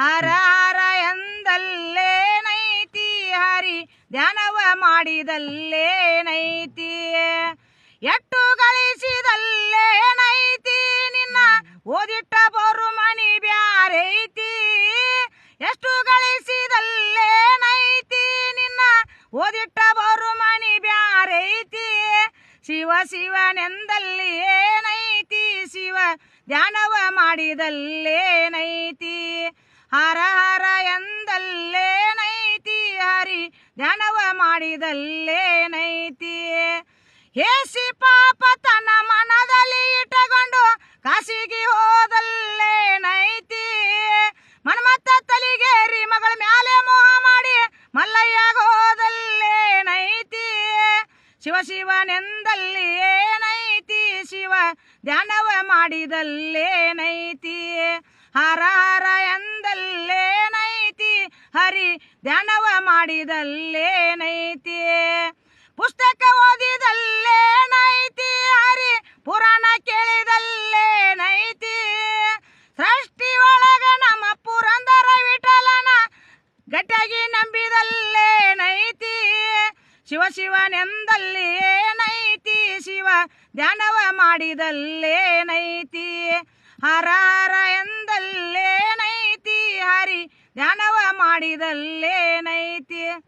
ಹರ ಹರ ಎಂದಲ್ಲೇನೈತಿ ಹರಿ, ಧ್ಯಾನವ ಮಾಡಿದಲ್ಲೇನೈತಿ ಎಟ್ಟು ಗಳಿಸಿದಲ್ಲೇನೈತಿ ನಿನ್ನ ಓದಿಟ್ಟ ಬರು ಮನಿ ಬ್ಯಾರೈತಿ. ಎಷ್ಟು ಗಳಿಸಿದಲ್ಲೇನೈತಿ ನಿನ್ನ ಓದಿಟ್ಟ ಬರು ಮನಿ ಬ್ಯಾರೈತಿ. ಶಿವ ಶಿವನೆಂದಲ್ಲಿ ಏನೈತಿ ಶಿವ ಧ್ಯಾನವ ಮಾಡಿದಲ್ಲೇನೈತಿ ಹರ ಹರ ಎಂದಲ್ಲೇನೈತಿ ಹರಿ ಧ್ಯಾನವ ಮಾಡಿದಲ್ಲೇನೈತಿ ಹೇಸಿ ಪಾಪ ತನ್ನ ಮನದಲ್ಲಿ ಇಟ್ಟುಕೊಂಡು ಕಾಶಿಗೆ ಹೋದಲ್ಲೇನೈತಿ ಮನ್ಮತ್ತ ತಲಿಗೇರಿ ಮಗಳ ಮ್ಯಾಲೆ ಮೋಹ ಮಾಡಿ ಮಲ್ಲಯ್ಯಾಗ ಹೋದಲ್ಲೇನೈತಿ ಶಿವ ಶಿವನೆಂದಲ್ಲಿ ಏನೈತಿ ಶಿವ ಧ್ಯಾನವ ಮಾಡಿದಲ್ಲೇ ನೈತಿ. ಹರ ಹರಿ ಮಾಡಿದಲ್ಲೇ ಮಾಡಿದಲ್ಲೇನೈತಿ ಪುಸ್ತಕ ಓದಿದಲ್ಲೇ ನೈತಿ. ಹರಿ ಪುರಾಣ ಕೇಳಿದಲ್ಲೇನೈತಿ ಸೃಷ್ಟಿ ಒಳಗ ನಮ್ಮ ಪುರಂದರ ವಿಠಲನ ಗಟ್ಟಿಯಾಗಿ ನಂಬಿದಲ್ಲೇನೈತಿ ಶಿವ ಶಿವನೆಂದಲ್ಲಿ ನೈತಿ. ಶಿವ ಧ್ಯಾನವ ಮಾಡಿದಲ್ಲೇನೈತಿ ಹರ ಹರ ಎಂದಲ್ಲೇನೈತಿ ಧ್ಯಾನವ ಮಾಡಿದಲ್ಲೇನೈತಿ?